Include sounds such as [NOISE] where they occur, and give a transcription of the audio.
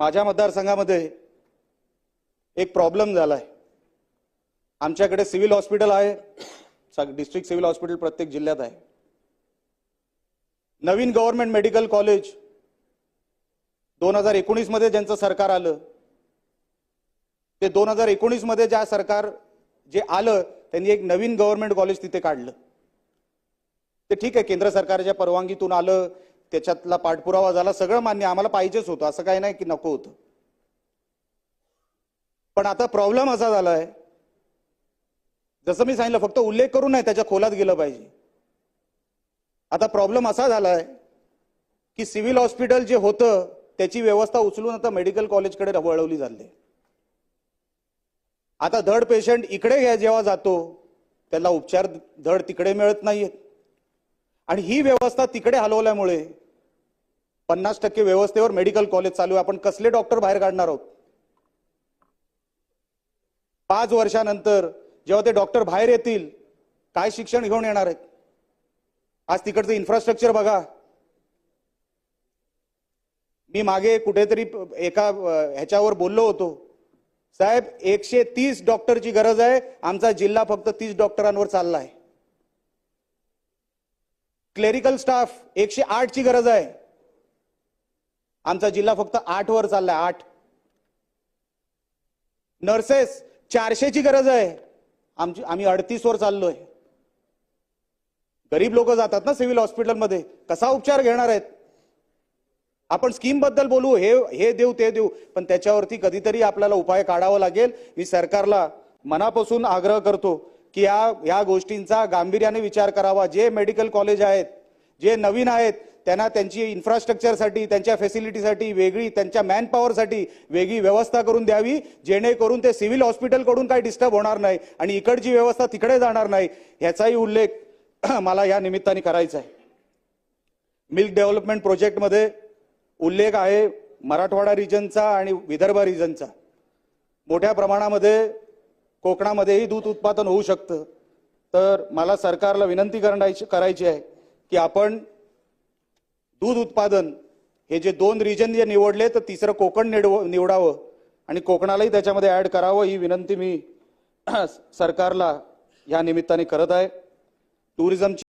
माझ्या मतदारसंघामध्ये एक प्रॉब्लेम झाला आहे आमच्याकडे सिव्हिल हॉस्पिटल आहे. डिस्ट्रिक्ट सिव्हिल हॉस्पिटल प्रत्येक जिल्ह्यात आहे. नवीन गव्हर्नमेंट मेडिकल कॉलेज दोन हजार एकोणीसमध्ये ज्यांचं सरकार आलं ते दोन हजार एकोणीसमध्ये ज्या सरकार जे आलं त्यांनी एक नवीन गव्हर्नमेंट कॉलेज तिथे काढलं. ते ठीक आहे केंद्र सरकारच्या परवानगीतून आलं त्याच्यातला पाठपुरावा झाला सगळं मान्य आम्हाला पाहिजेच होतं. असं काही नाही की नको होतं. पण आता प्रॉब्लेम असा झालाय जसं मी सांगितलं फक्त उल्लेख करून नाही त्याच्या खोलात गेलं पाहिजे. आता प्रॉब्लेम असा झालाय की सिव्हिल हॉस्पिटल जे होतं त्याची व्यवस्था उचलून आता मेडिकल कॉलेजकडे वळवली झाली. आता धड पेशंट इकडे घ्या जेव्हा जातो त्याला उपचार धड तिकडे मिळत नाहीयेत आणि ही व्यवस्था तिकडे हलवल्यामुळे पन्नास टक्के व्यवस्थेवर मेडिकल कॉलेज चालू आहे. आपण कसले डॉक्टर बाहेर काढणार आहोत? पाच वर्षानंतर जेव्हा ते डॉक्टर बाहेर येतील काय शिक्षण घेऊन येणार आहेत? आज तिकडचं इन्फ्रास्ट्रक्चर बघा. मी मागे कुठेतरी एका ह्याच्यावर बोललो होतो. साहेब एकशे तीस डॉक्टरची गरज आहे. आमचा जिल्हा फक्त तीस डॉक्टरांवर चालला आहे क्लेरिकल स्टाफ एकशे आठची गरज आहे. आमचा जिल्हा फक्त आठ वर चाललाय आठ. नर्सेस चारशेची गरज आहे. आमची आम्ही अडतीस वर चाललोय. गरीब लोक जातात ना सिव्हिल हॉस्पिटलमध्ये. कसा उपचार घेणार आहेत? आपण स्कीमबद्दल बोलू हे हे देऊ ते देऊ. पण त्याच्यावरती कधीतरी आपल्याला उपाय काढावा लागेल. मी सरकारला मनापासून आग्रह करतो की या या गोष्टींचा गांभीर्याने विचार करावा. जे मेडिकल कॉलेज आहेत जे नवीन आहेत त्यांना त्यांची इन्फ्रास्ट्रक्चरसाठी त्यांच्या फॅसिलिटीसाठी वेगळी त्यांच्या मॅनपॉवरसाठी वेगळी व्यवस्था करून द्यावी जेणेकरून ते सिव्हिल हॉस्पिटलकडून काही डिस्टर्ब होणार नाही आणि इकडची व्यवस्था तिकडे जाणार नाही ह्याचाही उल्लेख [CLEARS THROAT] मला या निमित्ताने करायचा आहे. मिल्क डेव्हलपमेंट प्रोजेक्टमध्ये उल्लेख आहे मराठवाडा रिजनचा आणि विदर्भ रिजनचा मोठ्या प्रमाणामध्ये कोकणामध्येही दूध उत्पादन होऊ शकतं. तर मला सरकारला विनंती करायची करायची आहे. की आपण दूध उत्पादन हे जे दोन रिजन जे निवडले तर तिसरं कोकण निवड निवडावं आणि कोकणालाही त्याच्यामध्ये ऍड करावं ही विनंती मी [CLEARS THROAT] सरकारला या निमित्ताने करत आहे. टुरिझमची